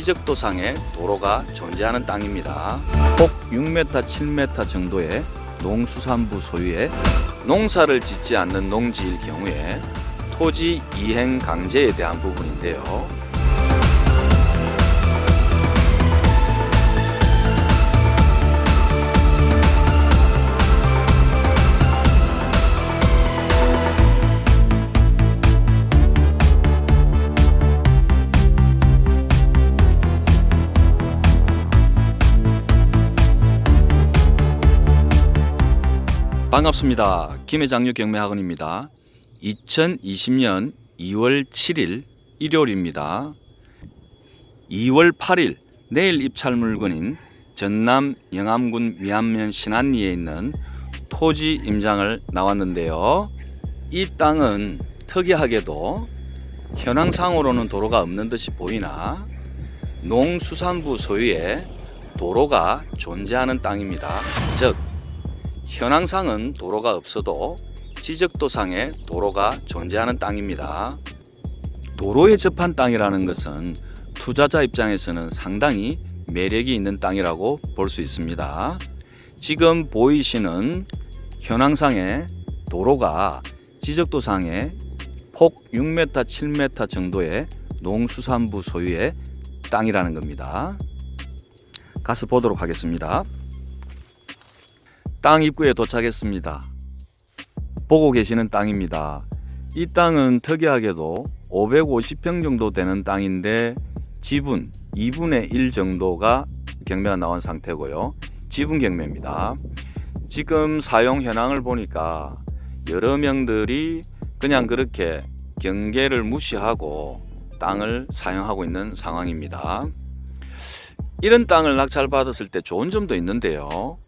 지적도상의 도로가 존재하는 땅입니다. 폭 6m, 7m 정도의 농수산부 소유의 농사를 짓지 않는 농지일 경우에 토지 이행 강제에 대한 부분인데요. 반갑습니다. 김해장류 경매학원입니다. 2020년 2월 7일 일요일입니다. 2월 8일 내일 입찰 물건인 전남 영암군 미안면 신안리에 있는 토지 임장을 나왔는데요. 이 땅은 특이하게도 현황상으로는 도로가 없는 듯이 보이나 농수산부 소유의 도로가 존재하는 땅입니다. 즉 현황상은 도로가 없어도 지적도상에 도로가 존재하는 땅입니다. 도로에 접한 땅이라는 것은 투자자 입장에서는 상당히 매력이 있는 땅이라고 볼 수 있습니다. 지금 보이시는 현황상의 도로가 지적도상에 폭 6m, 7m 정도의 농수산부 소유의 땅이라는 겁니다. 가서 보도록 하겠습니다. 땅 입구에 도착했습니다. 보고 계시는 땅입니다. 이 땅은 특이하게도 550평 정도 되는 땅인데 지분 2분의 1 정도가 경매가 나온 상태고요. 지분 경매입니다. 지금 사용 현황을 보니까 여러 명들이 그냥 그렇게 경계를 무시하고 땅을 사용하고 있는 상황입니다. 이런 땅을 낙찰받았을 때 좋은 점도 있는데요.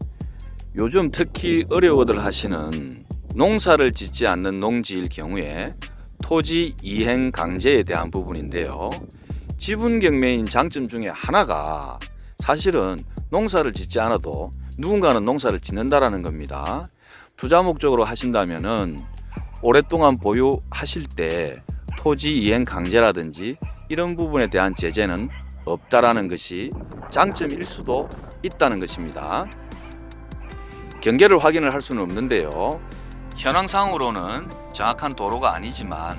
요즘 특히 어려워들 하시는 농사를 짓지 않는 농지일 경우에 토지 이행 강제에 대한 부분인데요. 지분 경매인 장점 중에 하나가 사실은 농사를 짓지 않아도 누군가는 농사를 짓는다라는 겁니다. 투자 목적으로 하신다면은 오랫동안 보유하실 때 토지 이행 강제라든지 이런 부분에 대한 제재는 없다라는 것이 장점일 수도 있다는 것입니다. 경계를 확인을 할 수는 없는데요. 현황상으로는 정확한 도로가 아니지만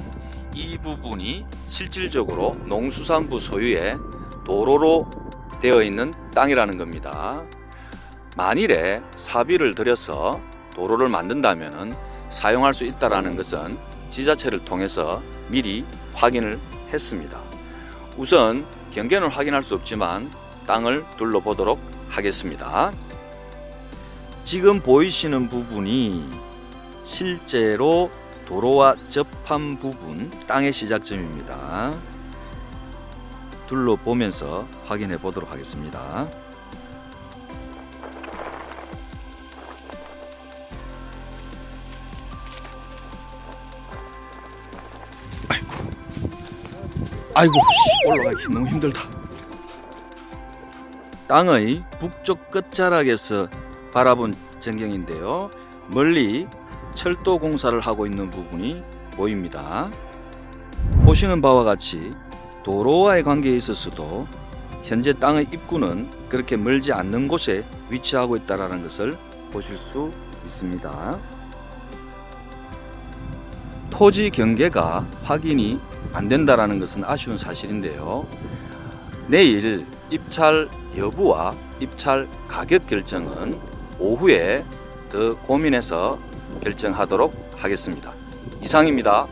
이 부분이 실질적으로 농수산부 소유의 도로로 되어 있는 땅이라는 겁니다. 만일에 사비를 들여서 도로를 만든다면 사용할 수 있다라는 것은 지자체를 통해서 미리 확인을 했습니다. 우선 경계는 확인할 수 없지만 땅을 둘러보도록 하겠습니다. 지금 보이시는 부분이 실제로 도로와 접한 부분 땅의 시작점입니다. 둘러보면서 확인해 보도록 하겠습니다. 아이고, 아이고, 씨, 올라가기 너무 힘들다. 땅의 북쪽 끝자락에서 바라본 전경인데요. 멀리 철도 공사를 하고 있는 부분이 보입니다. 보시는 바와 같이 도로와의 관계에 있어서도 현재 땅의 입구는 그렇게 멀지 않는 곳에 위치하고 있다는 것을 보실 수 있습니다. 토지 경계가 확인이 안 된다라는 것은 아쉬운 사실인데요. 내일 입찰 여부와 입찰 가격 결정은 오후에 더 고민해서 결정하도록 하겠습니다. 이상입니다.